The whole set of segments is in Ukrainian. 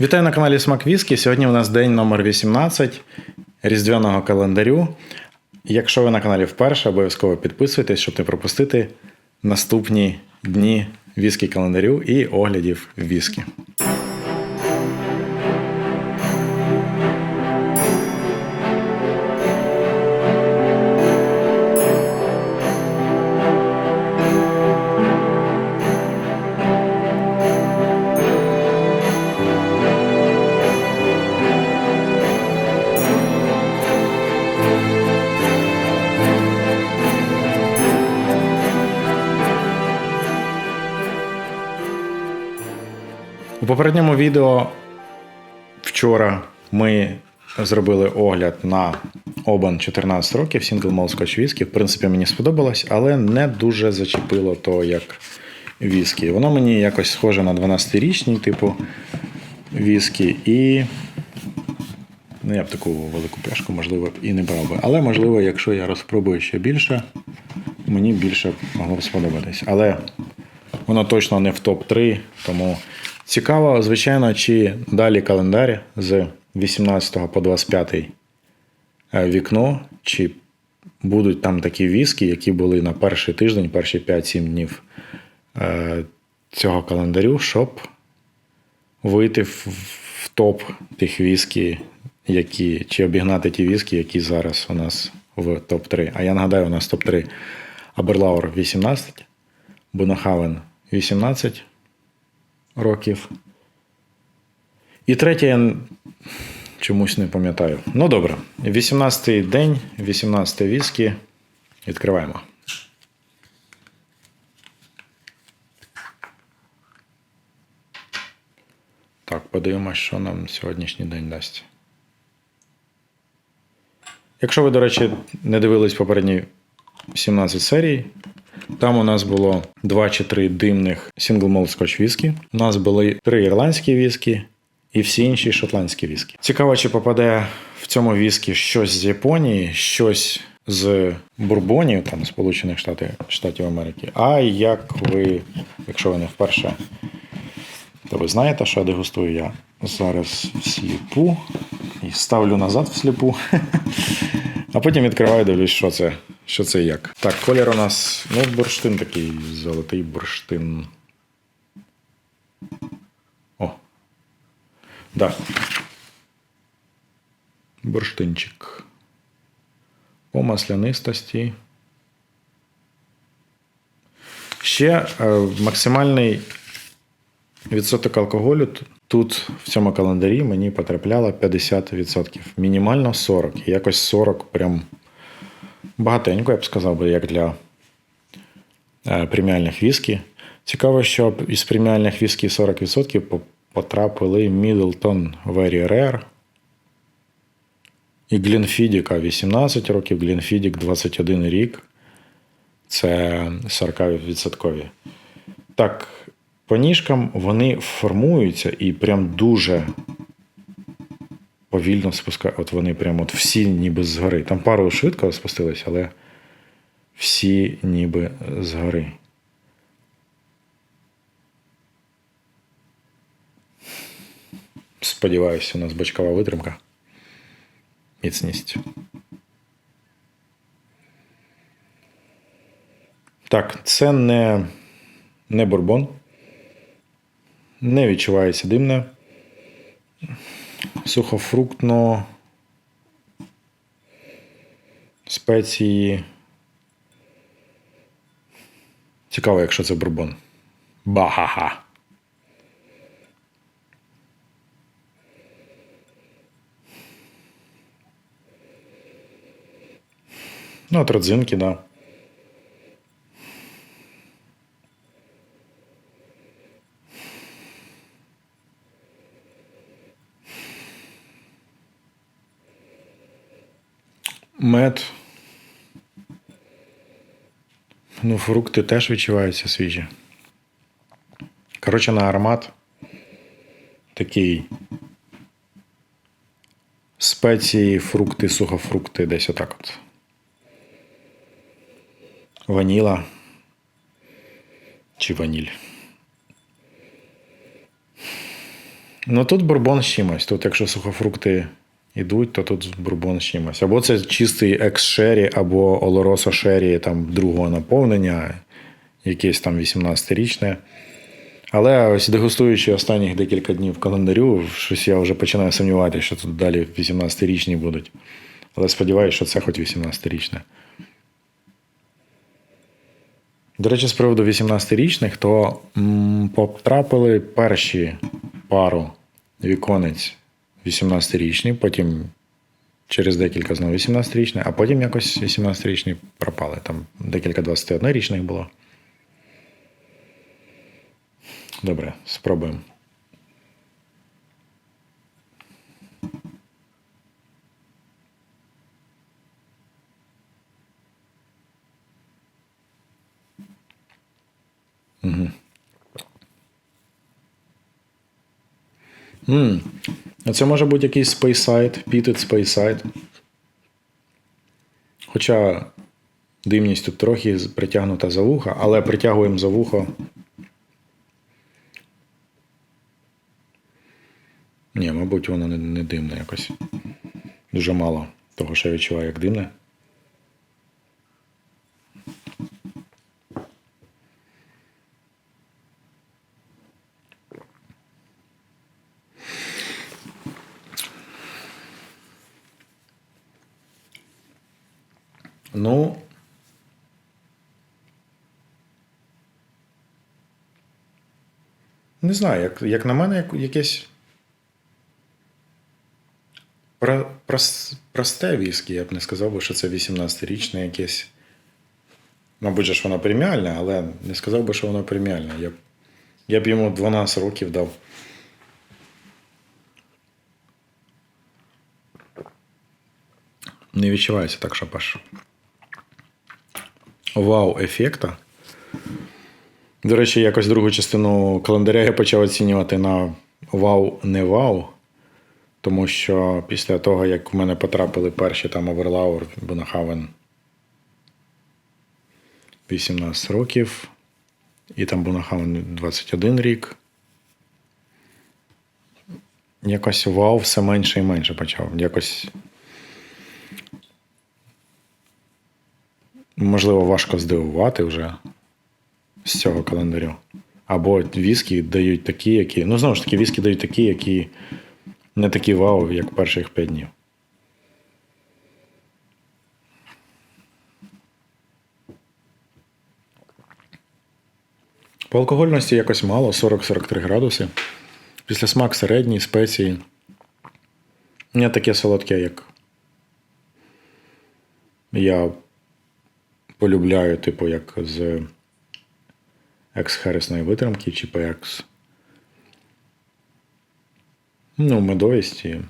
Вітаю на каналі Смак Віскі. Сьогодні у нас день номер 18 різдвяного календарю. Якщо ви на каналі вперше, обов'язково підписуйтесь, щоб не пропустити наступні дні віскі календарю і оглядів віскі. Попередньому відео вчора ми зробили огляд на Обан 14 років Single Malt Scotch Whisky. В принципі, мені сподобалось, але не дуже зачепило то як віскі. Воно мені якось схоже на 12-річний типу віскі. І ну, я б таку велику пляшку, можливо, і не брав би. Але, можливо, якщо я розпробую ще більше, мені більше могло б сподобатись. Але Воно точно не в топ-3, тому цікаво, звичайно, чи далі календар з 18 по 25 е, вікно, чи будуть там такі віскі, які були на перший тиждень, перші 5-7 днів е, цього календарю, щоб вийти в, топ тих віскі, які, чи обігнати ті віскі, які зараз у нас в топ-3. А я нагадаю, у нас топ-3 Аберлауер 18. Бунахавен 18 років. І третє я чомусь не пам'ятаю. Ну добре, 18-й день, 18 віскі. Відкриваємо. Так, подивимось, що нам сьогоднішній день дасть. Якщо ви, до речі, не дивились попередні 17 серій, там у нас було 2 чи 3 димних Single Malt Scotch віскі. У нас були 3 ірландські віскі і всі інші шотландські віскі. Цікаво, чи попаде в цьому віскі щось з Японії, щось з Бурбонів, там Сполучених Штатів, Штатів Америки. А як ви, якщо ви не вперше, то ви знаєте, що дегустую я зараз всліпу і ставлю назад всліпу. А потім відкриваю, дивлюсь, що це, що це як. Так, колір у нас, ну, бурштин такий, золотий бурштин. О. Да. Бурштинчик. По маслянистості. Ще е, максимальний відсоток алкоголю тут в цьому календарі мені потрапляло 50%. Мінімально 40. І якось 40 прям багатенько, я б сказав би, як для е, преміальних віскі. Цікаво, що із преміальних віскі 40% потрапили Middleton Very Rare. І Глінфідіка 18 років, Глінфідік 21 рік. Це 40%. Так, по ніжкам вони формуються і прям дуже повільно спускають. От вони прям от всі ніби згори. Там пару швидко спустились, але всі ніби згори. Сподіваюся, у нас бочкова витримка. Міцність. Так, це не, не бурбон. Не відчувається димне. Сухофруктно. Спеції. Цікаво, якщо це бурбон. Багага. Ну, от родзинки, да. Мед. Ну, фрукти теж відчуваються свіжі. Коротше, на аромат такий. Спеції, фрукти, сухофрукти, десь отак от. Ваніла. Чи ваніль. Ну тут бурбон з чимось. Тут, якщо сухофрукти йдуть, то тут бурбон з чимось. Або це чистий екс-шері, або олоросо шері там другого наповнення, якесь там 18-річне. Але ось дегустуючи останніх декілька днів календарю, щось я вже починаю сумніватися, що тут далі 18-річні будуть. Але сподіваюся, що це хоч 18-річне. До речі, з приводу 18-річних, то м, потрапили перші пару віконець 18-річні, потім через декілька знову 18-річні, а потім якось 18-річні пропали. Там декілька 21-річних було. Добре, спробуємо. М, А це може бути якийсь Speyside, Pitted Speyside. Хоча димність тут трохи притягнута за вуха, але притягуємо за вухо. Ні, мабуть, воно не димне якось. Дуже мало того, що я відчуваю, як димне. Ну. Не знаю, як, як на мене, як, якесь. Про, прос, просте віскі, я б не сказав би, що це 18-річне якесь. Мабуть, ж воно преміальне, але не сказав би, що воно преміальне. Я б, я б йому 12 років дав. Не відчувається так, щоб аж вау ефекта. До речі, якось другу частину календаря я почав оцінювати на вау, не вау. Тому що після того, як в мене потрапили перші там Оверлаур, Бунахавен 18 років, і там Бунахавен 21 рік. Якось вау все менше і менше почав. Якось. Можливо, важко здивувати вже з цього календарю. Або віскі дають такі, які. Ну, знову ж таки, віскі дають такі, які не такі вау, як перших 5 днів. По алкогольності якось мало, 40-43 градуси. Після смак середній, спеції. Не таке солодке, як я полюбляю, типу, як з екс-хересної витримки, чи екс. Ну, медовість і.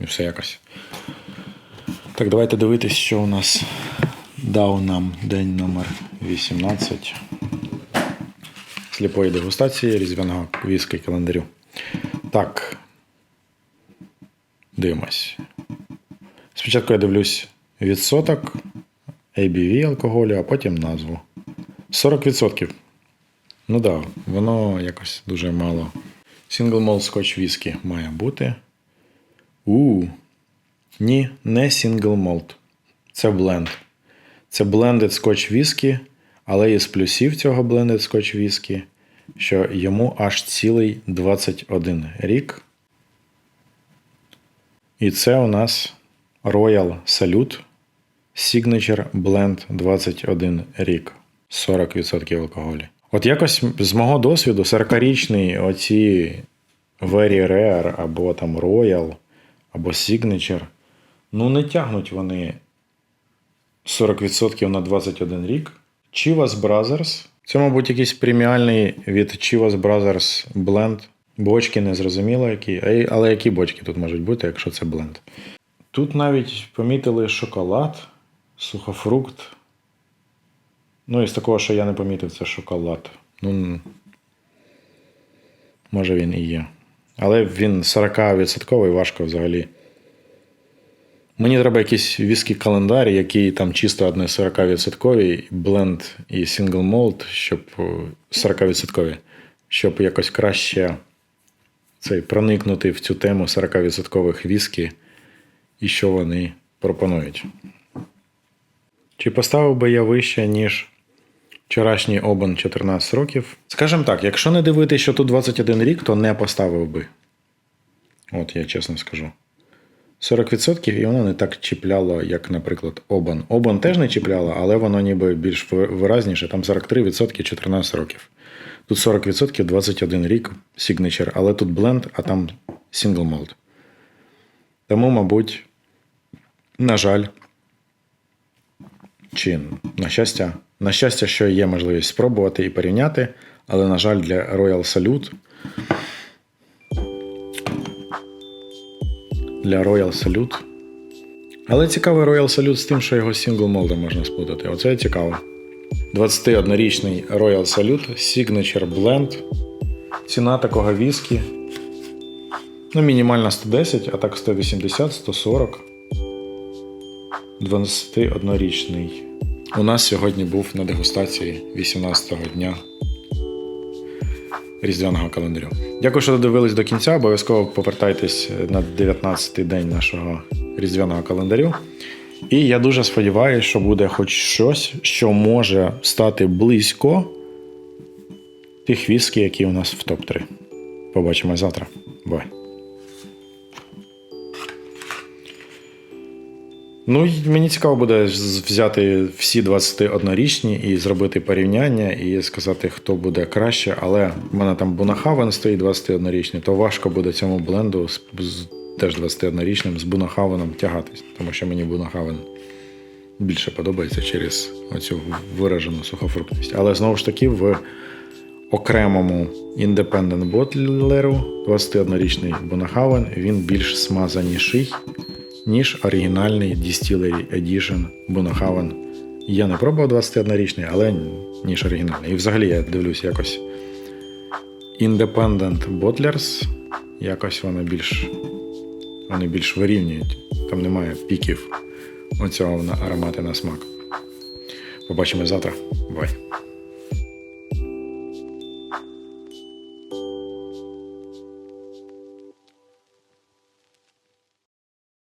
І все якось. Так, давайте дивитись, що у нас дав нам день номер 18 сліпої дегустації різдвяного віскі календарю. Так. Дивимось. Спочатку я дивлюсь відсоток ABV алкоголю, а потім назву. 40%. Ну так, да, воно якось дуже мало. Single malt Scotch whisky має бути. У. Ні, не single malt. Це бленд. Це blended Scotch whisky, але із плюсів цього blended Scotch whisky, що йому аж цілий 21 рік. І це у нас Royal Salute Signature Blend 21 рік. 40% алкоголю. От якось з мого досвіду 40-річний оці Very Rare або там Royal, або Signature, ну не тягнуть вони 40% на 21 рік. Chivas Brothers. Це, мабуть, якийсь преміальний від Chivas Brothers бленд. Бочки не зрозуміло які. Але які бочки тут можуть бути, якщо це бленд? Тут навіть помітили шоколад, сухофрукт. Ну, із такого, що я не помітив, це шоколад. Ну, може він і є. Але він 40% важко взагалі. Мені треба якийсь віскі календар, який там чисто одне 40% бленд і сингл молд, щоб 40%. щоб якось краще цей, проникнути в цю тему 40% віскі і що вони пропонують. Чи поставив би я вище, ніж вчорашній обан 14 років? Скажімо так, якщо не дивитися, що тут 21 рік, то не поставив би. От я чесно скажу. 40% і воно не так чіпляло, як, наприклад, Обан. Обан теж не чіпляло, але воно ніби більш виразніше, там 43% 14 років. Тут 40% 21 рік Signature, але тут бленд, а там Single Malt. Тому, мабуть, на жаль, чи на щастя, на щастя, що є можливість спробувати і порівняти, але, на жаль, для Royal Salute для Royal Salute. Але цікавий Royal Salute з тим, що його Single Malt можна сплутати. Оце цікаво. 21-річний Royal Salute Signature Blend. Ціна такого віскі. Ну, мінімальна 110, а так 180, 140. 21-річний. У нас сьогодні був на дегустації 18-го дня різдвяного календарю. Дякую, що додивились до кінця. Обов'язково повертайтесь на 19-й день нашого різдвяного календарю. І я дуже сподіваюся, що буде хоч щось, що може стати близько тих віскі, які у нас в топ-3. Побачимо завтра. Бай. Ну, мені цікаво буде взяти всі 21-річні і зробити порівняння, і сказати, хто буде краще. Але в мене там Бунахавен стоїть 21-річний, то важко буде цьому бленду з, з теж 21-річним з Бунахавеном тягатись, тому що мені Бунахавен більше подобається через оцю виражену сухофруктність. Але знову ж таки, в окремому Independent Bottlerу 21-річний Бунахавен він більш смазаніший, ніж оригінальний Distillery Edition Бунахавен. Я не пробував 21-річний, але ніж оригінальний. І взагалі я дивлюсь якось Independent Bottlers, якось вони більш, вони більш вирівнюють. Там немає піків оцього аромати на смак. Побачимо завтра. Бай.